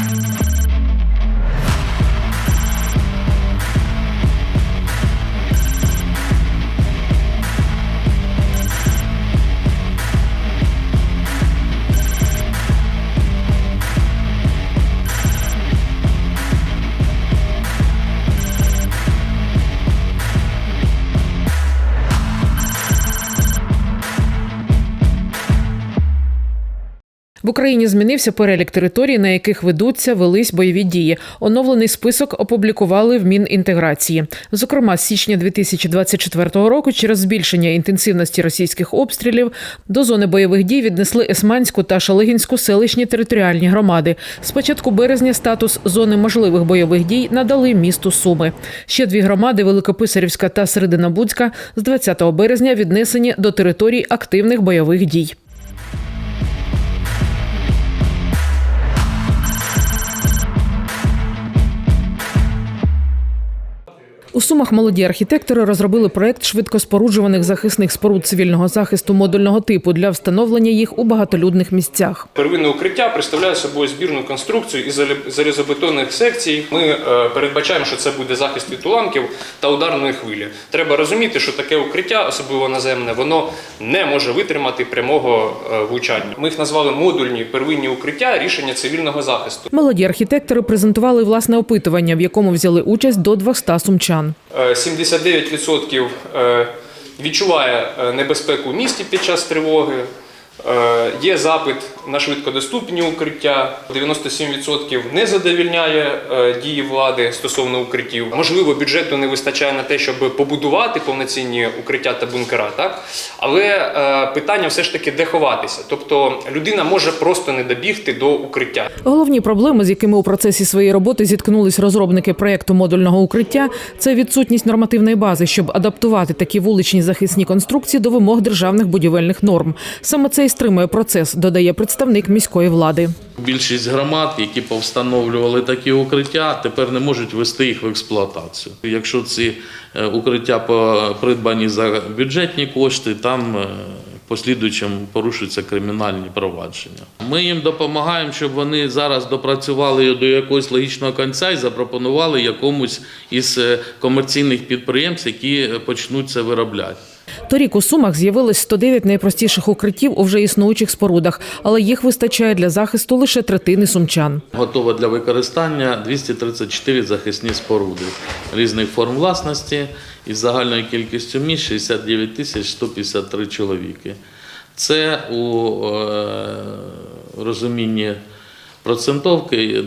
В Україні змінився перелік територій, на яких ведуться велись бойові дії. Оновлений список опублікували в Мінінтеграції. Зокрема, з січня 2024 року, через збільшення інтенсивності російських обстрілів до зони бойових дій віднесли Есманську та Шалигінську селищні територіальні громади. З початку березня статус зони можливих бойових дій надали місту Суми. Ще дві громади Великописарівська та Серединобудська з 20 березня віднесені до територій активних бойових дій. У Сумах молоді архітектори розробили проект швидкоспоруджуваних захисних споруд цивільного захисту модульного типу для встановлення їх у багатолюдних місцях. Первинне укриття представляє собою збірну конструкцію із залізобетонних секцій. Ми е, передбачаємо, що це буде захист від уламків та ударної хвилі. Треба розуміти, що таке укриття, особливо наземне, воно не може витримати прямого е, влучання. Ми їх назвали модульні первинні укриття рішення цивільного захисту. Молоді архітектори презентували власне опитування, в якому взяли участь до 200 сумчан. Е, 79% е, відчуває е, небезпеку в місті під час тривоги. Е, Є запит на швидкодоступні укриття. 97% не задовільняє е, дії влади стосовно укриттів. Можливо, бюджету не вистачає на те, щоб побудувати повноцінні укриття та бункера, так але е, питання все ж таки де ховатися. Тобто людина може просто не добігти до укриття. Головні проблеми, з якими у процесі своєї роботи зіткнулись розробники проекту модульного укриття, це відсутність нормативної бази, щоб адаптувати такі вуличні захисні конструкції до вимог державних будівельних норм. Саме це і стримує процес, додає представник міської влади. Більшість громад, які повстановлювали такі укриття, тепер не можуть вести їх в експлуатацію. Якщо ці е, укриття придбані за бюджетні кошти, там е, послідуючим порушуються кримінальні провадження. Ми їм допомагаємо, щоб вони зараз допрацювали до якогось логічного кінця і запропонували якомусь із е, комерційних підприємств, які почнуть це виробляти. Торік у Сумах з'явилось 109 найпростіших укриттів у вже існуючих спорудах, але їх вистачає для захисту лише третини сумчан. Готово для використання 234 захисні споруди різних форм власності із загальною кількістю місць 69 тисяч 153 чоловіки. Це у е, розумінні процентовки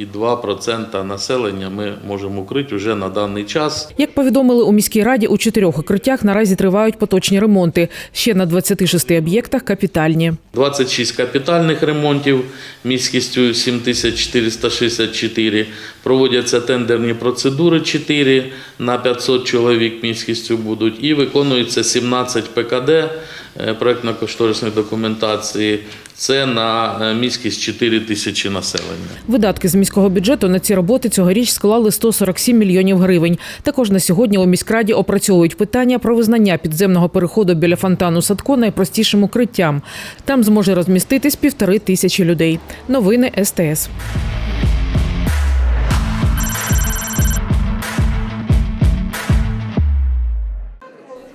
25,2% населення ми можемо укрити вже на даний час. Як повідомили у міській раді, у чотирьох укриттях наразі тривають поточні ремонти. Ще на 26 об'єктах капітальні. 26 капітальних ремонтів міськістю 7464. Проводяться тендерні процедури 4 на 500 чоловік міськістю будуть. І виконується 17 ПКД е, проектно-кошторисної документації. Це на е, міськість 4 тисячі населення. Видатки з міського бюджету на ці роботи цьогоріч склали 147 мільйонів гривень. Також на сьогодні у міськраді опрацьовують питання про визнання підземного переходу біля фонтану Садко найпростішим укриттям. Там зможе розміститись півтори тисячі людей. Новини СТС.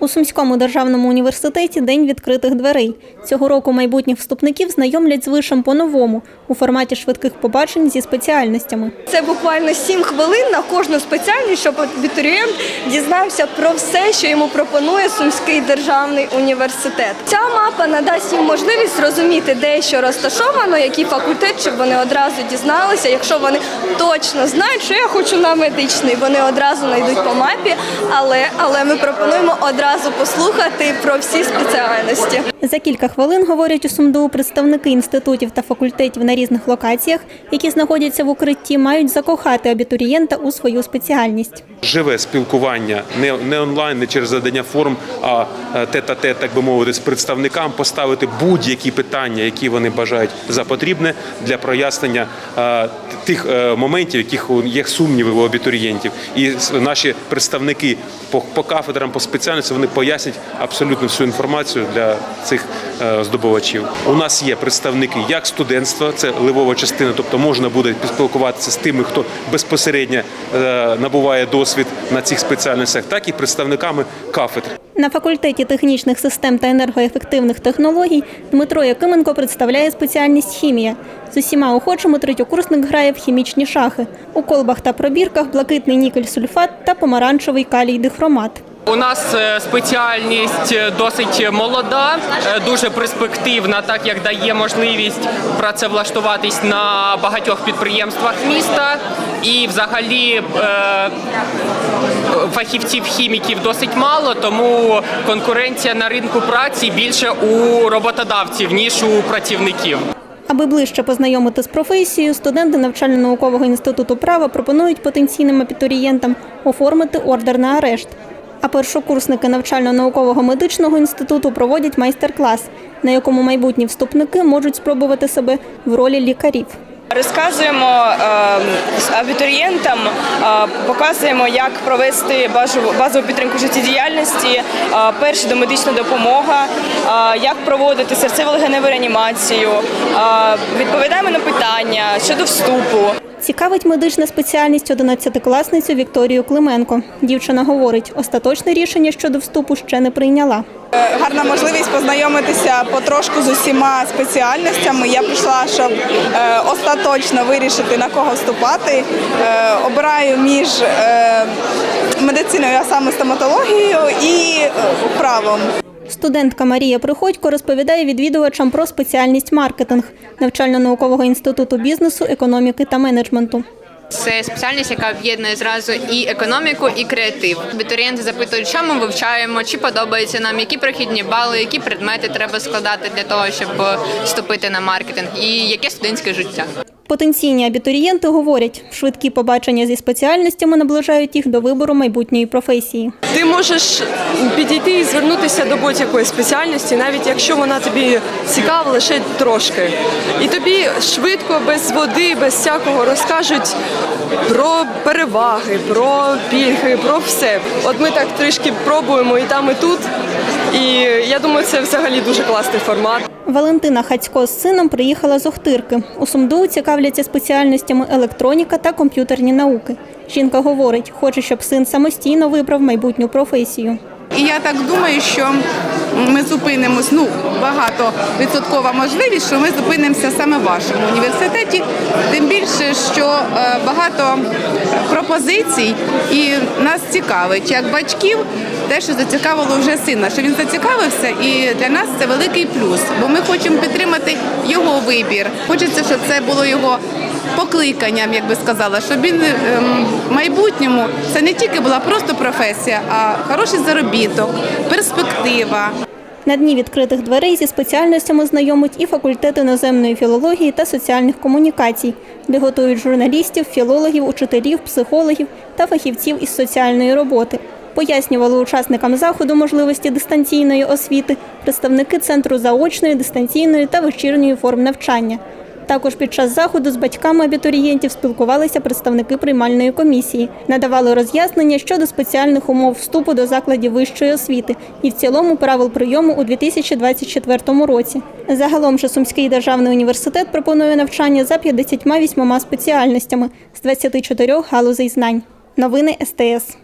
У Сумському державному університеті День відкритих дверей. Цього року майбутніх вступників знайомлять з вишем по-новому у форматі швидких побачень зі спеціальностями. Це буквально 7 хвилин на кожну спеціальність, щоб абітурієнт дізнався про все, що йому пропонує Сумський державний університет. Ця мапа надасть їм можливість зрозуміти, де що розташовано, який факультет, щоб вони одразу дізналися. Якщо вони точно знають, що я хочу на медичний, вони одразу знайдуть по мапі, але, але ми пропонуємо одразу послухати про всі спеціальності. За кілька хвилин, говорять у СумДУ, представники інститутів та факультетів на різних локаціях, які знаходяться в укритті, мають закохати абітурієнта у свою спеціальність. живе спілкування не, не онлайн, не через задання форм, а е, тет-а-тет, так би мовити, з представникам поставити будь-які питання, які вони бажають за потрібне для прояснення е, тих е, моментів, яких є сумніви у абітурієнтів. І наші представники по, по кафедрам, по спеціальності, вони пояснять абсолютно всю інформацію для цих е, здобувачів. У нас є представники як студентства, це ливова частина, тобто можна буде поспілкуватися з тими, хто безпосередньо е, набуває досвід на цих спеціальностях, так і представниками кафедр. На факультеті технічних систем та енергоефективних технологій Дмитро Якименко представляє спеціальність хімія. З усіма охочими третьокурсник грає в хімічні шахи. У колбах та пробірках блакитний нікель-сульфат та помаранчевий калій дихромат. У нас е, спеціальність е, досить молода, е, дуже перспективна, так як дає можливість працевлаштуватись на багатьох підприємствах міста. І взагалі фахівців хіміків досить мало, тому конкуренція на ринку праці більше у роботодавців ніж у працівників. Аби ближче познайомити з професією, студенти навчально-наукового інституту права пропонують потенційним абітурієнтам оформити ордер на арешт. А першокурсники навчально-наукового медичного інституту проводять майстер-клас, на якому майбутні вступники можуть спробувати себе в ролі лікарів. Розказуємо е, абітурієнтам, е, показуємо, як провести базову, підтримку життєдіяльності, е, перша домедична допомога, як проводити серцево-легеневу реанімацію, відповідаємо на питання щодо вступу. Цікавить медична спеціальність 11-класницю Вікторію Клименко. Дівчина говорить, остаточне рішення щодо вступу ще не прийняла. гарна можливість познайомитися потрошку з усіма спеціальностями. Я прийшла, щоб е, остаточно вирішити на кого вступати. Е, обираю між е, медициною, а саме стоматологією і правом. Студентка Марія Приходько розповідає відвідувачам про спеціальність маркетинг навчально-наукового інституту бізнесу, економіки та менеджменту. Це спеціальність, яка об'єднує зразу і економіку, і креатив. Абітурієнти запитують, що ми вивчаємо, чи подобається нам, які прохідні бали, які предмети треба складати для того, щоб вступити на маркетинг, і яке студентське життя. Потенційні абітурієнти говорять, швидкі побачення зі спеціальностями наближають їх до вибору майбутньої професії. Ти можеш підійти і звернутися до будь-якої спеціальності, навіть якщо вона тобі цікава лише трошки. І тобі швидко, без води, без всякого розкажуть про переваги, про пільги, про все. От ми так трішки пробуємо і там, і тут. І я думаю, це взагалі дуже класний формат. Валентина Хацько з сином приїхала з Охтирки. У Сумду цікавляться спеціальностями електроніка та комп'ютерні науки. Жінка говорить, хоче, щоб син самостійно вибрав майбутню професію. І я так думаю, що ми зупинимось. Ну багато відсоткова можливість, що ми зупинимося саме в вашому університеті. Тим більше, що е, багато пропозицій і нас цікавить як батьків. Те, що зацікавило вже сина, що він зацікавився, і для нас це великий плюс, бо ми хочемо підтримати його вибір. Хочеться, щоб це було його покликанням, як би сказала, щоб він ем, в майбутньому це не тільки була просто професія, а хороший заробіток, перспектива. На дні відкритих дверей зі спеціальностями знайомить і факультет іноземної філології та соціальних комунікацій, де готують журналістів, філологів, учителів, психологів та фахівців із соціальної роботи. Пояснювали учасникам заходу можливості дистанційної освіти представники центру заочної, дистанційної та вечірньої форм навчання. Також під час заходу з батьками абітурієнтів спілкувалися представники приймальної комісії, надавали роз'яснення щодо спеціальних умов вступу до закладів вищої освіти і в цілому правил прийому у 2024 році. Загалом же Сумський державний університет пропонує навчання за 58 спеціальностями з 24 галузей знань. Новини СТС.